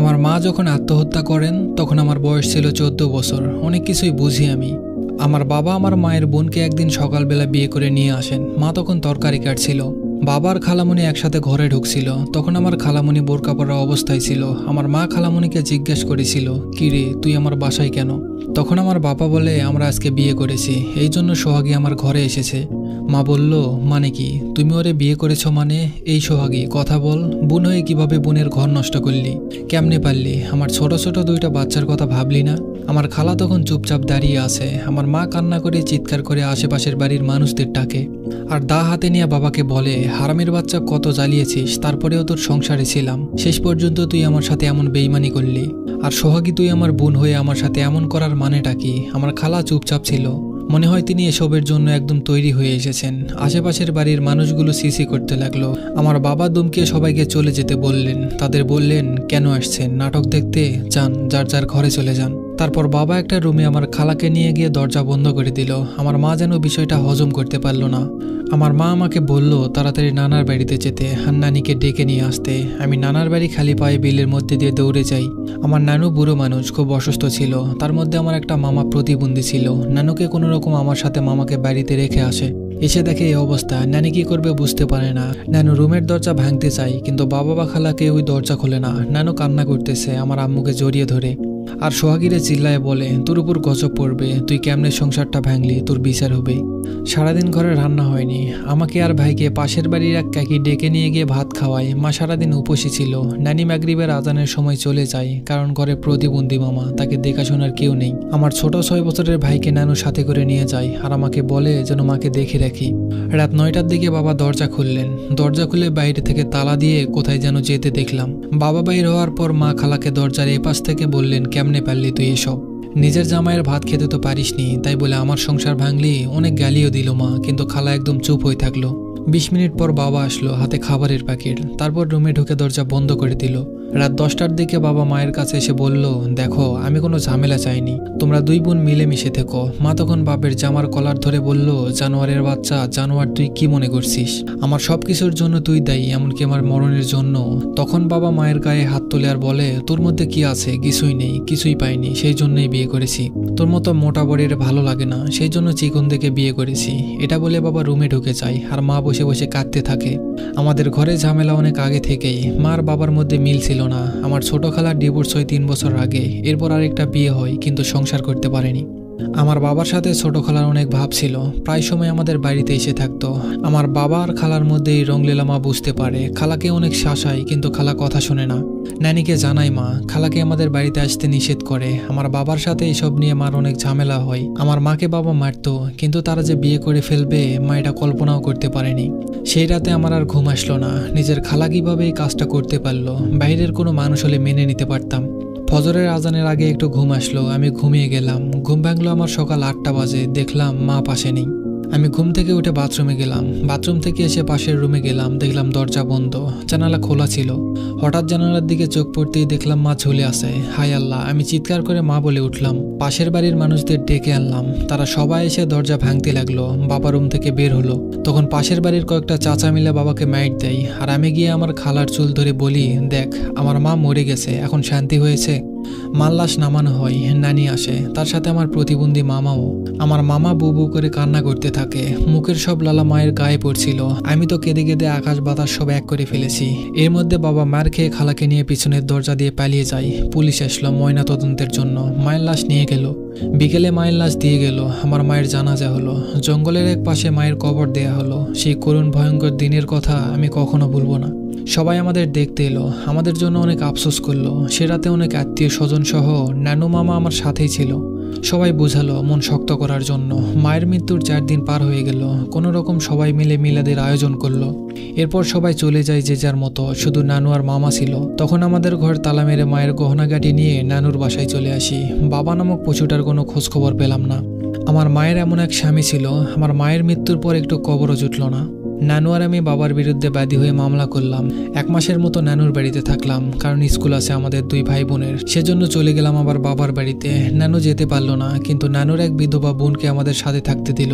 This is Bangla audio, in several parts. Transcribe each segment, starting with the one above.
আমার মা যখন আত্মহত্যা করেন, তখন আমার বয়স ছিল চোদ্দ বছর। অনেক কিছুই বুঝি আমি। আমার বাবা আমার মায়ের বোনকে একদিন সকালবেলা বিয়ে করে নিয়ে আসেন। মা তখন তরকারি কাটছিল। বাবার খালামণি একসাথে ঘরে ঢুকছিল। তখন আমার খালামণি বোরকা পরা অবস্থায় ছিল। আমার মা খালামণিকে জিজ্ঞেস করেছিল, কি রে, তুই আমার বাসায় কেন? তখন আমার বাবা বলে, আমরা আজকে বিয়ে করেছি। এই জন্য সোহাগী আমার ঘরে এসেছে। মা বলল মানে কি? তুমি ওরে বিয়ে করেছ মানে? এই সোহাগী, কথা বল। বোন হয়ে কীভাবে বোনের ঘর নষ্ট করলি? কেমনে পারলি? আমার ছোট ছোট দুইটা বাচ্চার কথা ভাবলি না? আমার খালা তখন চুপচাপ দাঁড়িয়ে আছে। আমার মা কান্না করে চিৎকার করে আশেপাশের বাড়ির মানুষদের ডাকে। আর দা হাতে নিয়ে বাবাকে বলে, হারামের বাচ্চা, কত জ্বালিয়েছিস? তারপরেও তোর সংসারে ছিলাম। শেষ পর্যন্ত তুই আমার সাথে এমন বেইমানি করলি। আর সোহাগী, তুই আমার বোন হয়ে আমার সাথে এমন করার মানেটা কি? আমার খালা চুপচাপ ছিল। মনে হয় তিনি এসবের জন্য একদম তৈরি হয়ে এসেছেন। আশেপাশের বাড়ির মানুষগুলো সিসি করতে লাগল। আমার বাবা দুমকে সবাইকে চলে যেতে বললেন। তাদের বললেন, কেন আসছেন? নাটক দেখতে যান, যার যার ঘরে চলে যান। তারপর বাবা একটা রুমে আমার খালাকে নিয়ে গিয়ে দরজা বন্ধ করে দিল। আমার মা যেন বিষয়টা হজম করতে পারল না। আমার মা আমাকে বলল, তাড়াতাড়ি নানার বাড়িতে যেতে। আর নানিকে ডেকে নিয়ে আসতে। আমি নানার বাড়ি খালি পায়ে বিলের মধ্যে দিয়ে দৌড়ে যাই। আমার নানু বুড়ো মানুষ, খুব অসুস্থ ছিল। তার মধ্যে আমার একটা মামা প্রতিবন্ধী ছিল। নানুকে কোনো রকম আমার সাথে মামাকে বাড়িতে রেখে আসে। এসে দেখে এই অবস্থা। নানি কি করবে বুঝতে পারে না। নানু রুমের দরজা ভাঙতে চাই কিন্তু বাবা বা খালাকে ওই দরজা খোলে না। নানু কান্না করতেছে, আমার আম্মুকে জড়িয়ে ধরে। আর সোহাগিরে চিল্লায় বলে, তোর উপর গজব পড়বে, তুই কেমনে সংসারটা ভাঙলি, তোর বিচার হবে। সারাদিন ঘরে রান্না হয়নি। আমাকে আর ভাইকে পাশের বাড়ির এক কাকি ডেকে নিয়ে গিয়ে ভাত খাওয়ায়। মা সারাদিন উপসী ছিল। নানি মাগরিবের আজানের সময় চলে যায়, কারণ ঘরে প্রতিবন্ধী মামা, তাকে দেখাশোনার কেউ নেই। আমার ছোট ছয় বছরের ভাইকে নানু সাথে করে নিয়ে যায়, আর আমাকে বলে যেন মাকে দেখে রাখি। রাত নয়টার দিকে বাবা দরজা খুললেন। দরজা খুলে বাইরে থেকে তালা দিয়ে কোথায় যেন যেতে দেখলাম। বাবা বাইর হওয়ার পর মা খালাকে দরজার এপাশ থেকে বললেন, কেমনে পারলি তুই এসব? নিজের জামাইয়ের ভাত খেতে তো পারিসনি, তাই বলে আমার সংসার ভাঙলি, অনেক গালিও দিল মা, কিন্তু খালা একদম চুপ হয়ে থাকল। বিশ মিনিট পর বাবা আসলো হাতে খাবারের প্যাকেট। তারপর রুমে ঢুকে দরজা বন্ধ করে দিল। রাত দশটার দিকে বাবা মায়ের কাছে এসে বলল, দেখো, আমি কোনো ঝামেলা চাইনি। তোমরা দুই বোন মিলেমিশে থেকো। মা তখন বাপের জামার কলার ধরে বলল, জানোয়ারের বাচ্চা, জানোয়ার, তুই কি মনে করছিস? আমার সব কিছুর জন্য তুই দায়ী, এমনকি আমার মরণের জন্য। তখন বাবা মায়ের গায়ে হাত তুলে আর বলে, তোর মধ্যে কি আছে? কিছুই নেই, কিছুই পাইনি, সেই জন্যই বিয়ে করেছি। তোর মতো মোটা বড়ির ভালো লাগে না, সেই জন্য চিকন দেখে বিয়ে করেছি। এটা বলে বাবা রুমে ঢুকে যায়, আর মা বসে বসে কাঁদতে থাকে। আমাদের ঘরে ঝামেলা অনেক আগে থেকেই। মার বাবার মধ্যে মিল ছিল না। আমার ছোট খালার ডিভোর্স হয় তিন বছর আগে। এরপর আরেকটা বিয়ে হয়, কিন্তু সংসার করতে পারেনি। আমার বাবার সাথে ছোট খালার অনেক ভাব ছিল। প্রায় সময় আমাদের বাড়িতে এসে থাকতো। আমার বাবার খালার মধ্যে এই রংলীলা মা বুঝতে পারে। খালাকে অনেক শাসায়, কিন্তু খালা কথা শোনে না। নানিকে জানাই মা, খালাকে আমাদের বাড়িতে আসতে নিষেধ করে। আমার বাবার সাথে এসব নিয়ে মার অনেক ঝামেলা হয়। আমার মাকে বাবা মারতো, কিন্তু তারা যে বিয়ে করে ফেলবে, মা এটা কল্পনাও করতে পারেনি। সেই রাতে আমার আর ঘুম আসলো না। নিজের খালা কীভাবে এই কাজটা করতে পারল, বাইরের কোনো মানুষ হলে মেনে নিতে পারতাম। ফজরের আজানের আগে একটু ঘুম আসলো, আমি ঘুমিয়ে গেলাম। ঘুম ভাঙলো আমার সকাল আটটা বাজে, দেখলাম মা পাশে নেই। আমি ঘুম থেকে উঠে বাথরুমে গেলাম। বাথরুম থেকে এসে পাশের রুমে গেলাম। দেখলাম দরজা বন্ধ। জানালা খোলা ছিল। হঠাৎ জানালার দিকে চোখ পড়তেই দেখলাম মা ঝুলে আছে। হাই আল্লাহ, আমি চিৎকার করে মা বলে উঠলাম, পাশের বাড়ির মানুষদের ডেকে আনলাম। তারা সবাই এসে দরজা ভাঙতে লাগল। বাবা রুম থেকে বের হলো। তখন পাশের বাড়ির কয়েকটা চাচা মিলে বাবাকে মাইট দেয়। আর আমি গিয়ে আমার খালার চুল ধরে বলি, দেখ, আমার মা মরে গেছে। এখন শান্তি হয়েছে? মাল্লাস নামানো হয়, নানি আসে, তার সাথে আমার প্রতিবন্ধী মামাও। আমার মামা বু বু করে কান্না করতে থাকে, মুখের সব লালা মায়ের গায়ে পড়ছিল। আমি তো কেঁদে কেঁদে আকাশ বাতাস সব এক করে ফেলেছি। এর মধ্যে বাবা মার খেয়ে খালাকে নিয়ে পিছনের দরজা দিয়ে পালিয়ে যাই পুলিশ আসলো ময়না তদন্তের জন্য। মায়ের লাশ নিয়ে গেল। বিকেলে মায়ের লাশ দিয়ে গেল। আমার মায়ের জানাজা হলো। জঙ্গলের এক পাশে মায়ের কবর দেয়া হলো। সেই করুণ ভয়ঙ্কর দিনের কথা আমি কখনো ভুলবো না। সবাই আমাদের দেখতে এলো, আমাদের জন্য অনেক আফসোস করল। সে রাতে অনেক আত্মীয় স্বজন সহ নানু মামা আমার সাথেই ছিল। সবাই বোঝালো মন শক্ত করার জন্য। মায়ের মৃত্যুর চার দিন পার হয়ে গেল। কোনো রকম সবাই মিলে মিলাদের আয়োজন করল। এরপর সবাই চলে যায় যে যার মতো। শুধু নানু আর মামা ছিল। তখন আমাদের ঘর তালা মেরে মায়ের গহনাগাটি নিয়ে নানুর বাসায় চলে আসি। বাবা নামক পশুটার কোনো খোঁজখবর পেলাম না। আমার মায়ের এমন এক স্বামী ছিল। আমার মায়ের মৃত্যুর পর একটু কবরও জুটল না। নানু আর আমি বাবার বিরুদ্ধে বাদী হয়ে মামলা করলাম। এক মাসের মতো নানুর বাড়িতে থাকলাম, কারণ স্কুল আছে আমাদের দুই ভাই বোনের। সেজন্য চলে গেলাম আবার বাবার বাড়িতে। নানু যেতে পারল না, কিন্তু নানুর এক বিধবা বোনকে আমাদের সাথে থাকতে দিল।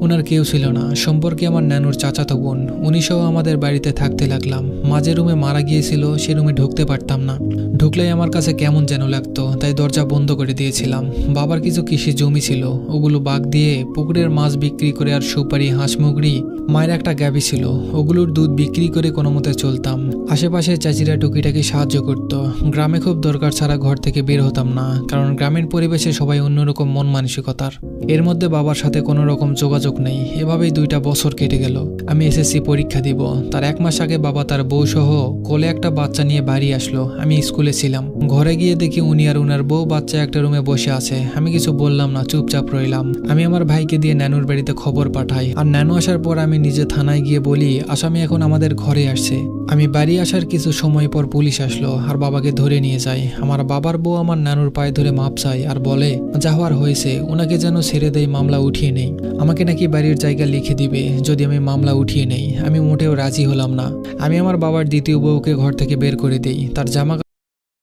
ওনার কেউ ছিল না, সম্পর্কে আমার নানুর চাচাতো বোন। উনি সহ আমাদের বাড়িতে থাকতে লাগলাম। মাঝে রুমে মারা গিয়েছিল, সে রুমে ঢুকতে পারতাম না। ঢুকলেই আমার কাছে কেমন যেন লাগতো, তাই দরজা বন্ধ করে দিয়েছিলাম। বাবার কিছু কৃষি জমি ছিল, ওগুলো বাগ দিয়ে পুকুরের মাছ বিক্রি করে আর সুপারি, হাঁস মুগড়ি, মায়ের একটা গ্যাবি ছিল। ওগুলোর দুধ বিক্রি করে কোনো মতে চলতাম। আশেপাশে চাচিরা টুকিটাকি সাহায্য করত। গ্রামে খুব দরকার ছাড়া ঘর থেকে বের হতাম না, কারণ গ্রামীণ পরিবেশে সবাই অন্যরকম মন মানসিকতার। এর মধ্যে বাবার সাথে কোনো রকম যোগাযোগ নেই। এভাবেই দুইটা বছর কেটে গেল। আমি এসএসসি পরীক্ষা দিব। তার এক মাস আগে বাবা তার বউ সহ কোলে একটা বাচ্চা নিয়ে বাড়ি আসলো। আমি স্কুলে ছিলাম। ঘরে গিয়ে দেখি উনি আর উনার বউ বাচ্চা একটা রুমে বসে আছে। আমি কিছু বললাম না, চুপচাপ রইলাম। আমি আমার ভাইকে দিয়ে নানুর বাড়িতে খবর পাঠাই। আর নানু আসার পর আমি নিজে থানায় গিয়ে বলি, আসামি এখন আমাদের ঘরে আসছে। আমি বাড়ি আসার কিছু সময় পর পুলিশ আসলো আর বাবাকে ধরে নিয়ে যায় আমার বাবার বউ আমার নানুর পায়ে ধরে মাপ চায় আর বলে, যা হওয়ার হয়েছে ওনাকে যেন ছেড়ে দেয় মামলা উঠিয়ে নেই। আমাকে নাকি বাড়ির জায়গা লিখে দিবে, যদি আমি মামলা উঠিয়ে নেই। আমি মোটেও রাজি হলাম না। আমি আমার বাবার দ্বিতীয় বউকে ঘর থেকে বের করে দেই। তার জামা